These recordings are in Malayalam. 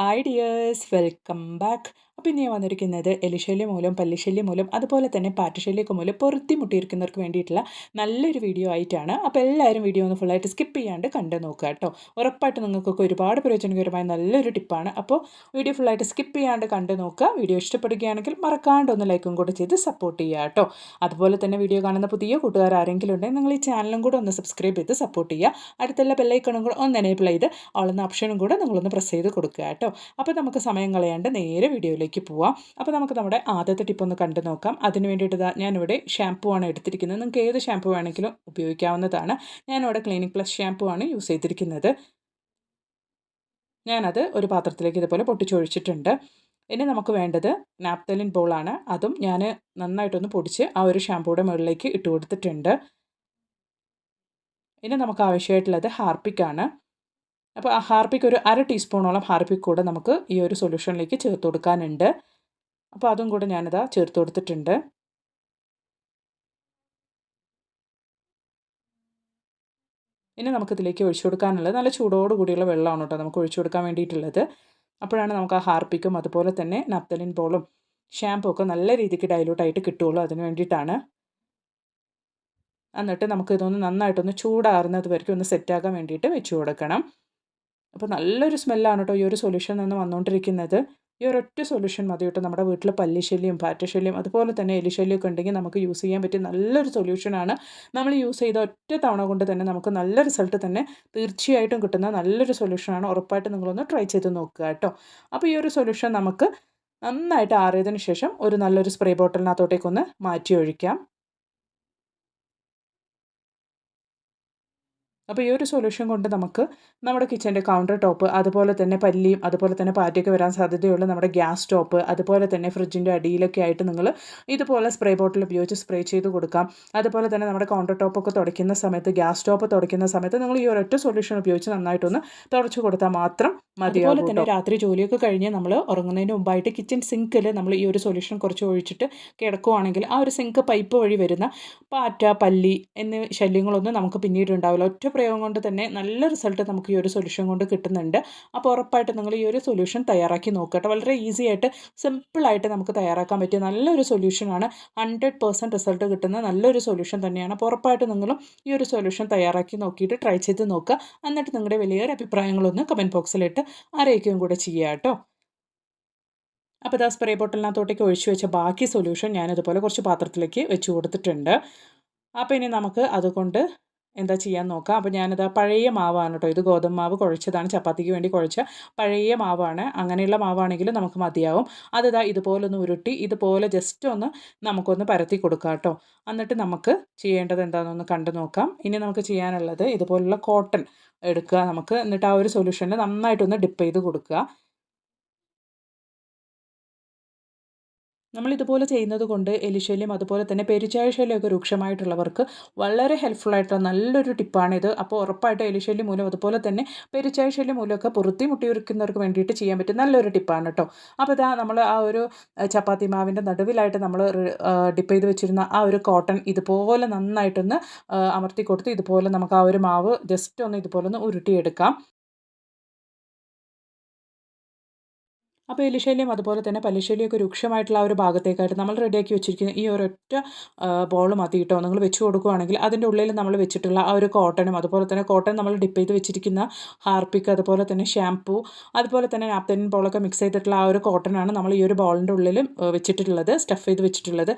ഹായ് ഡിയേഴ്സ് വെൽക്കം ബാക്ക് ഞാൻ വന്നിരിക്കുന്നത് എലിശല്യം മൂലം പല്ലിശല്യം മൂലം അതുപോലെ തന്നെ പാറ്റശല്യമൊക്കെ മൂലം പൊറുത്തിമുട്ടിയിരിക്കുന്നവർക്ക് വേണ്ടിയിട്ടുള്ള നല്ലൊരു വീഡിയോ ആയിട്ടാണ്. അപ്പോൾ എല്ലാവരും വീഡിയോ ഒന്ന് ഫുള്ളായിട്ട് സ്കിപ്പ് ചെയ്യാണ്ട് കണ്ടു നോക്കുക കേട്ടോ. ഉറപ്പായിട്ട് നിങ്ങൾക്കൊക്കെ ഒരുപാട് പ്രയോജനകരമായ നല്ലൊരു ടിപ്പാണ്. അപ്പോൾ വീഡിയോ ഫുള്ളായിട്ട് സ്കിപ്പ് ചെയ്യാണ്ട് കണ്ടു നോക്കുക. വീഡിയോ ഇഷ്ടപ്പെടുകയാണെങ്കിൽ മറക്കാണ്ട് ഒന്ന് ലൈക്കും കൂടെ ചെയ്ത് സപ്പോർട്ട് ചെയ്യുക കേട്ടോ. അതുപോലെ തന്നെ വീഡിയോ കാണുന്ന പുതിയ കൂട്ടുകാർ ആരെങ്കിലും ഉണ്ടെങ്കിൽ നിങ്ങൾ ഈ ചാനലും കൂടെ ഒന്ന് സബ്സ്ക്രൈബ് ചെയ്ത് സപ്പോർട്ട് ചെയ്യുക. അടുത്തുള്ള ബെല്ലൈക്കണും കൂടെ ഒന്ന് എനേബിൾ ചെയ്ത് ആളുന്ന ഓപ്ഷനും കൂടെ നിങ്ങളൊന്ന് പ്രസ് ചെയ്ത് കൊടുക്കുക കേട്ടോ. അപ്പോൾ നമുക്ക് സമയം കളയാണ്ട് നേരെ വീഡിയോയിലേക്ക് പോവാം. അപ്പോൾ നമുക്ക് നമ്മുടെ ആദ്യത്തെ ടിപ്പ് ഒന്ന് കണ്ടു നോക്കാം. അതിന് വേണ്ടിയിട്ട് ഞാനിവിടെ ഷാമ്പു ആണ് എടുത്തിരിക്കുന്നത്. നിങ്ങൾക്ക് ഏത് ഷാമ്പു വേണമെങ്കിലും ഉപയോഗിക്കാവുന്നതാണ്. ഞാനിവിടെ ക്ലിനിക് പ്ലസ് ഷാമ്പു ആണ് യൂസ് ചെയ്തിരിക്കുന്നത്. ഞാനത് ഒരു പാത്രത്തിലേക്ക് ഇതുപോലെ പൊട്ടിച്ചൊഴിച്ചിട്ടുണ്ട്. ഇനി നമുക്ക് വേണ്ടത് നാപ്തലിൻ ബോളാണ് അതും ഞാൻ നന്നായിട്ടൊന്ന് പൊടിച്ച് ആ ഒരു ഷാമ്പൂയുടെ മുകളിലേക്ക് ഇട്ട് കൊടുത്തിട്ടുണ്ട്. ഇനി നമുക്ക് ആവശ്യമായിട്ടുള്ളത് ഹാർപ്പിക്കാണ് അപ്പോൾ ആ ഹാർപ്പിക്ക് ഒരു അര ടീസ്പൂണോളം ഹാർപ്പിക്ക് കൂടെ നമുക്ക് ഈ ഒരു സൊല്യൂഷനിലേക്ക് ചേർത്ത് കൊടുക്കാനുണ്ട്. അപ്പോൾ അതും കൂടെ ഞാനിതാ ചേർത്ത് കൊടുത്തിട്ടുണ്ട്. ഇനി നമുക്കിതിലേക്ക് ഒഴിച്ചു കൊടുക്കാനുള്ളത്. നല്ല ചൂടോട് കൂടിയുള്ള വെള്ളമാണ് കേട്ടോ നമുക്ക് ഒഴിച്ചു കൊടുക്കാൻ വേണ്ടിയിട്ടുള്ളത്. അപ്പോഴാണ് നമുക്ക് ആ ഹാർപ്പിക്കും അതുപോലെ തന്നെ നപ്തലിൻ ബോളും ഷാമ്പൂ ഒക്കെ നല്ല രീതിക്ക് ഡൈലൂട്ടായിട്ട് കിട്ടുള്ളൂ അതിന് വേണ്ടിയിട്ടാണ്. എന്നിട്ട് നമുക്ക് ഇതൊന്ന് നന്നായിട്ടൊന്ന് ചൂടാറുന്നത് വരയ്ക്കും ഒന്ന് സെറ്റാക്കാൻ വേണ്ടിയിട്ട് വെച്ച് കൊടുക്കണം. അപ്പോൾ നല്ലൊരു സ്മെല്ലാണ് കേട്ടോ ഈ ഒരു സൊല്യൂഷൻ നിന്ന് വന്നുകൊണ്ടിരിക്കുന്നത് ഈ ഒരൊറ്റ സൊല്യൂഷൻ മതി കേട്ടോ നമ്മുടെ വീട്ടിൽ പല്ലിശല്യം പാറ്റശല്യം അതുപോലെ തന്നെ എലിശല്യമൊക്കെ ഉണ്ടെങ്കിൽ നമുക്ക് യൂസ് ചെയ്യാൻ പറ്റിയ നല്ലൊരു സൊല്യൂഷനാണ് നമ്മൾ യൂസ് ചെയ്ത ഒറ്റ തവണ കൊണ്ട് തന്നെ നമുക്ക് നല്ല റിസൾട്ട് തന്നെ തീർച്ചയായിട്ടും കിട്ടുന്ന നല്ലൊരു സൊല്യൂഷനാണ് ഉറപ്പായിട്ട് നിങ്ങളൊന്ന് ട്രൈ ചെയ്ത് നോക്കുക കേട്ടോ. അപ്പോൾ ഈ ഒരു സൊല്യൂഷൻ നമുക്ക് നന്നായിട്ട് ആറിയതിന് ശേഷം ഒരു നല്ലൊരു സ്പ്രേ ബോട്ടിലിനകത്തോട്ടേക്കൊന്ന് മാറ്റി ഒഴിക്കാം. അപ്പോൾ ഈ ഒരു സൊല്യൂഷൻ കൊണ്ട് നമുക്ക് നമ്മുടെ കിച്ചന്റെ കൗണ്ടർ ടോപ്പ് അതുപോലെ തന്നെ പല്ലിയും അതുപോലെ തന്നെ പാറ്റയൊക്കെ വരാൻ സാധ്യതയുള്ള നമ്മുടെ ഗ്യാസ് സ്റ്റോപ്പ് അതുപോലെ തന്നെ ഫ്രിഡ്ജിന്റെ അടിയിലൊക്കെ ആയിട്ട് നിങ്ങൾ ഇതുപോലെ സ്പ്രേ ബോട്ടിൽ ഉപയോഗിച്ച് സ്പ്രേ ചെയ്ത് കൊടുക്കാം. അതുപോലെ തന്നെ നമ്മുടെ കൗണ്ടർ ടോപ്പൊക്കെ തുടയ്ക്കുന്ന സമയത്ത് ഗ്യാസ് സ്റ്റോപ്പ് തുടയ്ക്കുന്ന സമയത്ത് നിങ്ങൾ ഈ ഒരൊറ്റ സൊല്യൂഷൻ ഉപയോഗിച്ച് നന്നായിട്ടൊന്ന് തുടച്ചു കൊടുത്താൽ മാത്രം മതി അതുപോലെ തന്നെ രാത്രി ജോലിയൊക്കെ കഴിഞ്ഞ് നമ്മൾ ഉറങ്ങുന്നതിന് മുമ്പായിട്ട് കിച്ചൺ സിങ്കിൽ നമ്മൾ ഈ ഒരു സൊല്യൂഷൻ കുറച്ച് ഒഴിച്ചിട്ട് കിടക്കുവാണെങ്കിൽ ആ ഒരു സിങ്ക് പൈപ്പ് വഴി വരുന്ന പാറ്റ പല്ലി എന്നീ ശല്യങ്ങളൊന്നും നമുക്ക് പിന്നീട് ഉണ്ടാവില്ല. ഒറ്റ പ്രയോഗം കൊണ്ട് തന്നെ നല്ല റിസൾട്ട് നമുക്ക് ഈ ഒരു സൊല്യൂഷൻ കൊണ്ട് കിട്ടുന്നുണ്ട്. അപ്പോൾ ഉറപ്പായിട്ട് നിങ്ങൾ ഈ ഒരു സൊല്യൂഷൻ തയ്യാറാക്കി നോക്കട്ടെ. വളരെ ഈസി ആയിട്ട് സിമ്പിളായിട്ട് നമുക്ക് തയ്യാറാക്കാൻ പറ്റിയ നല്ലൊരു സൊല്യൂഷനാണ് ഹൺഡ്രഡ് പെർസെന്റ് റിസൾട്ട് കിട്ടുന്ന നല്ലൊരു സൊല്യൂഷൻ തന്നെയാണ്. അപ്പോൾ ഉറപ്പായിട്ട് നിങ്ങളും ഈ ഒരു സൊല്യൂഷൻ തയ്യാറാക്കി നോക്കിയിട്ട് ട്രൈ ചെയ്ത് നോക്കുക. എന്നിട്ട് നിങ്ങളുടെ വലിയൊരു അഭിപ്രായങ്ങളൊന്ന് കമന്റ് ബോക്സിലിട്ട് അറിയിക്കുകയും കൂടെ ചെയ്യുക കേട്ടോ. അപ്പോൾ ഇതാ സ്പ്രേ ബോട്ടിലിനകത്തോട്ടേക്ക് ഒഴിച്ചു വെച്ച ബാക്കി സൊല്യൂഷൻ ഞാനിതുപോലെ കുറച്ച് പാത്രത്തിലേക്ക് വെച്ച് കൊടുത്തിട്ടുണ്ട്. അപ്പോൾ ഇനി നമുക്ക് അതുകൊണ്ട് എന്താ ചെയ്യാൻ നോക്കാം? അപ്പോൾ ഞാനത് പഴയ മാവാണ് കേട്ടോ ഇത് ഗോതമ്പ് മാവ് കുഴച്ചതാണ്. ചപ്പാത്തിക്ക് വേണ്ടി കുഴച്ച പഴയ മാവാണ്. അങ്ങനെയുള്ള മാവാണെങ്കിൽ നമുക്ക് മതിയാവും. അതിതാ ഇതുപോലൊന്ന് ഉരുട്ടി ഇതുപോലെ ജസ്റ്റ് ഒന്ന് നമുക്കൊന്ന് പരത്തി കൊടുക്കാം കേട്ടോ എന്നിട്ട് നമുക്ക് ചെയ്യേണ്ടത് എന്താണെന്നൊന്ന് കണ്ടു നോക്കാം. ഇനി നമുക്ക് ചെയ്യാനുള്ളത് ഇതുപോലുള്ള കോട്ടൺ എടുക്കുക നമുക്ക്. എന്നിട്ട് ആ ഒരു സൊല്യൂഷനിൽ നന്നായിട്ടൊന്ന് ഡിപ്പ് ചെയ്ത് കൊടുക്കുക നമ്മൾ ഇതുപോലെ ചെയ്യുന്നത് കൊണ്ട് എലിശല്യം അതുപോലെ തന്നെ പെരിച്ചായ ശല്യമൊക്കെ രൂക്ഷമായിട്ടുള്ളവർക്ക് വളരെ ഹെൽപ്ഫുൾ ആയിട്ടുള്ള നല്ലൊരു ടിപ്പാണിത് അപ്പോൾ ഉറപ്പായിട്ട് എലിശല്യം മൂലം അതുപോലെ തന്നെ പെരിച്ചായ ശല്യം മൂലമൊക്കെ പുറത്തി മുട്ടിയൊരുക്കുന്നവർക്ക് വേണ്ടിയിട്ട് ചെയ്യാൻ പറ്റും നല്ലൊരു ടിപ്പാണ് കേട്ടോ. അപ്പോൾ ഇതാ നമ്മൾ ആ ഒരു ചപ്പാത്തി മാവിന്റെ നടുവിലായിട്ട് നമ്മൾ ഡിപ്പ് ചെയ്ത് വെച്ചിരുന്ന ആ ഒരു കോട്ടൺ ഇതുപോലെ നന്നായിട്ടൊന്ന് അമർത്തി കൊടുത്ത് ഇതുപോലെ നമുക്ക് ആ ഒരു മാവ് ജസ്റ്റ് ഒന്ന് ഇതുപോലെ ഒന്ന് ഉരുട്ടിയെടുക്കാം. അപ്പോൾ എലിശല്യം അതുപോലെ തന്നെ പല്ലിശല്യമൊക്കെ രൂക്ഷമായിട്ടുള്ള ആ ഒരു ഭാഗത്തേക്കായിട്ട് നമ്മൾ റെഡിയാക്കി വെച്ചിരിക്കുന്ന ഈ ഒരൊറ്റ ബോൾ മതി കേട്ടോ. നിങ്ങൾ വെച്ച് കൊടുക്കുകയാണെങ്കിൽ അതിന്റെ ഉള്ളിൽ നമ്മൾ വെച്ചിട്ടുള്ള ആ ഒരു കോട്ടനും അതുപോലെ തന്നെ കോട്ടൺ നമ്മൾ ഡിപ്പ് ചെയ്ത് വെച്ചിരിക്കുന്ന ഹാർപ്പിക്ക് അതുപോലെ തന്നെ ഷാംപൂ അതുപോലെ തന്നെ നാപ്തൻ ബോളൊക്കെ മിക്സ് ചെയ്തിട്ടുള്ള ആ ഒരു കോട്ടനാണ് നമ്മൾ ഈ ഒരു ബോളിന്റെ ഉള്ളിൽ വെച്ചിട്ടുള്ളത് സ്റ്റഫ് ചെയ്ത് വെച്ചിട്ടുള്ളത്.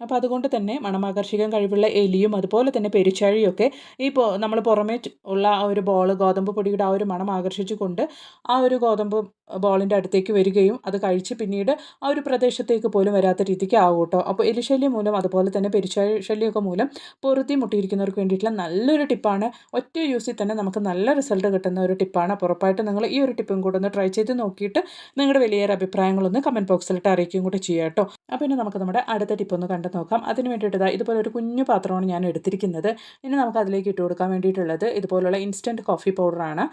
അപ്പോൾ അതുകൊണ്ട് തന്നെ മണമാകർഷിക്കാൻ കഴിവുള്ള എലിയും അതുപോലെ തന്നെ പെരിച്ചാഴിയൊക്കെ ഈ നമ്മൾ പുറമേ ഉള്ള ആ ഒരു ബോൾ ഗോതമ്പ് പൊടിയുടെ ആ ഒരു മണം ആകർഷിച്ചുകൊണ്ട് ആ ഒരു ഗോതമ്പ് ബോളിന്റെ അടുത്തേക്ക് വരികയും അത് കഴിച്ച് പിന്നീട് ആ ഒരു പ്രദേശത്തേക്ക് പോലും വരാത്ത രീതിക്ക് ആകും കേട്ടോ. അപ്പോൾ എലിശല്യം മൂലം അതുപോലെ തന്നെ പെരിച്ചാഴി ശല്യമൊക്കെ മൂലം പൊറുത്തി മുട്ടിയിരിക്കുന്നവർക്ക് വേണ്ടിയിട്ടുള്ള നല്ലൊരു ടിപ്പാണ് ഒറ്റ യൂസിൽ തന്നെ നമുക്ക് നല്ല റിസൾട്ട് കിട്ടുന്ന ഒരു ടിപ്പാണ് അപ്പോൾ ഉറപ്പായിട്ട് നിങ്ങൾ ഈ ഒരു ടിപ്പും കൂടെ ഒന്ന് ട്രൈ ചെയ്ത് നോക്കിയിട്ട് നിങ്ങളുടെ വലിയൊരു അഭിപ്രായങ്ങളൊന്ന് കമന്റ് ബോക്സിലിട്ട് അറിയിക്കുകയും കൂടെ ചെയ്യാം കേട്ടോ. അപ്പോൾ പിന്നെ നമുക്ക് നമ്മുടെ അടുത്ത ടിപ്പ് ഒന്ന് കണ്ടു നോക്കാം. അതിന് വേണ്ടിയിട്ട് ഇതുപോലെ ഒരു കുഞ്ഞു പാത്രമാണ് ഞാൻ എടുത്തിരിക്കുന്നത്. ഇനി നമുക്ക് അതിലേക്ക് ഇട്ട് കൊടുക്കാൻ വേണ്ടിയിട്ടുള്ളത് ഇതുപോലുള്ള ഇൻസ്റ്റന്റ് കോഫി പൗഡറാണ്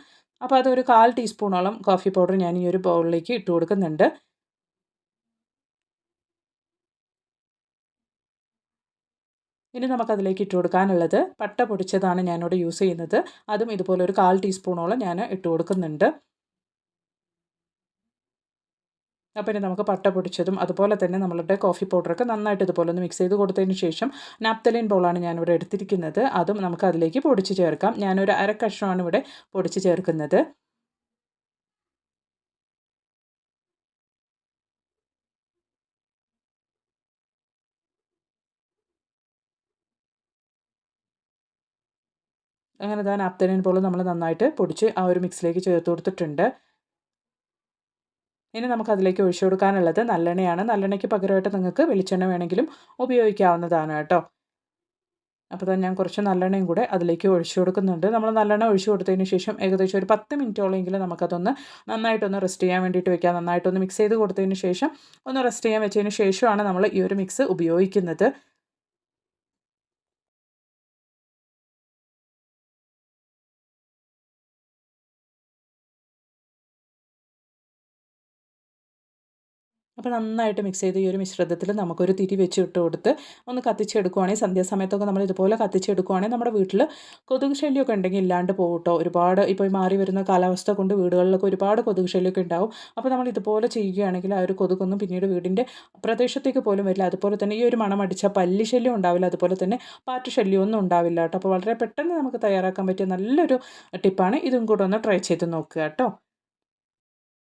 അപ്പോൾ അതൊരു കാൽ ടീസ്പൂണോളം കോഫി പൗഡർ ഞാൻ ഈ ഒരു ബൗളിലേക്ക് ഇട്ട് കൊടുക്കുന്നുണ്ട്. ഇനി നമുക്കതിലേക്ക് ഇട്ട് കൊടുക്കാനുള്ളത് പട്ട പൊടിച്ചതാണ് ഞാനിവിടെ യൂസ് ചെയ്യുന്നത്. അതും ഇതുപോലെ ഒരു കാൽ ടീസ്പൂണോളം ഞാൻ ഇട്ട് കൊടുക്കുന്നുണ്ട്. അപ്പോൾ ഇനി നമുക്ക് പട്ട പൊടിച്ചതും അതുപോലെ തന്നെ നമ്മളുടെ കോഫി പൗഡറൊക്കെ നന്നായിട്ട് ഇതുപോലെ ഒന്ന് മിക്സ് ചെയ്ത് കൊടുത്തതിന് ശേഷം നാപ്തലിൻ ബോളാണ് ഞാനിവിടെ എടുത്തിരിക്കുന്നത്. അതും നമുക്ക് അതിലേക്ക് പൊടിച്ച് ചേർക്കാം. ഞാനൊരു അര കഷ്ണമാണ് ഇവിടെ പൊടിച്ച് ചേർക്കുന്നത്. അങ്ങനെ ഇതാ നാപ്തലിൻ ബോൾ നമ്മൾ നന്നായിട്ട് പൊടിച്ച് ആ ഒരു മിക്സിലേക്ക് ചേർത്ത് കൊടുത്തിട്ടുണ്ട്. ഇനി നമുക്ക് അതിലേക്ക് ഒഴിച്ചു കൊടുക്കാനുള്ളത് നല്ലെണ്ണയാണ്. നല്ലെണ്ണയ്ക്ക് പകരമായിട്ട് നിങ്ങൾക്ക് വെളിച്ചെണ്ണ വേണമെങ്കിലും ഉപയോഗിക്കാവുന്നതാണ് കേട്ടോ. അപ്പോൾ തന്നെ ഞാൻ കുറച്ച് നല്ലെണ്ണയും കൂടെ അതിലേക്ക് ഒഴിച്ചു കൊടുക്കുന്നുണ്ട്. നമ്മൾ നല്ലെണ്ണ ഒഴിച്ചു കൊടുത്തതിന് ശേഷം ഏകദേശം ഒരു പത്ത് മിനിറ്റോളെങ്കിലും നമുക്കതൊന്ന് നന്നായിട്ടൊന്ന് റെസ്റ്റ് ചെയ്യാൻ വേണ്ടിയിട്ട് വെക്കാം. നന്നായിട്ടൊന്ന് മിക്സ് ചെയ്ത് കൊടുത്തതിന് ശേഷം ഒന്ന് റെസ്റ്റ് ചെയ്യാൻ വെച്ചതിന് ശേഷമാണ് നമ്മൾ ഈ ഒരു മിക്സ് ഉപയോഗിക്കുന്നത്. അപ്പോൾ നന്നായിട്ട് മിക്സ് ചെയ്ത് ഈ ഒരു മിശ്രിതത്തിൽ നമുക്കൊരു തിരി വെച്ച് ഇട്ട് കൊടുത്ത് ഒന്ന് കത്തിച്ചെടുക്കുവാണെങ്കിൽ സന്ധ്യാസമയത്തൊക്കെ നമ്മൾ ഇതുപോലെ കത്തിച്ചെടുക്കുവാണെങ്കിൽ നമ്മുടെ വീട്ടിൽ കൊതുക് ശല്യമൊക്കെ ഉണ്ടെങ്കിൽ ഇല്ലാണ്ട് പോകട്ടോ ഒരുപാട് ഇപ്പോൾ മാറി വരുന്ന കാലാവസ്ഥ കൊണ്ട് വീടുകളിലൊക്കെ ഒരുപാട് കൊതുക് ശല്യമൊക്കെ ഉണ്ടാവും. അപ്പോൾ നമ്മൾ ഇതുപോലെ ചെയ്യുകയാണെങ്കിൽ ആ ഒരു കൊതുകൊന്നും പിന്നീട് വീടിന്റെ പ്രദേശത്തേക്ക് പോലും വരില്ല. അതുപോലെ തന്നെ ഈ ഒരു മണമടിച്ച പല്ലി ശല്യം ഉണ്ടാവില്ല. അതുപോലെ തന്നെ പാറ്റ ശല്യമൊന്നും ഉണ്ടാവില്ല കേട്ടോ. അപ്പോൾ വളരെ പെട്ടെന്ന് നമുക്ക് തയ്യാറാക്കാൻ പറ്റിയ നല്ലൊരു ടിപ്പാണ്. ഇതും കൂടെ ഒന്ന് ട്രൈ ചെയ്ത് നോക്കുക കേട്ടോ.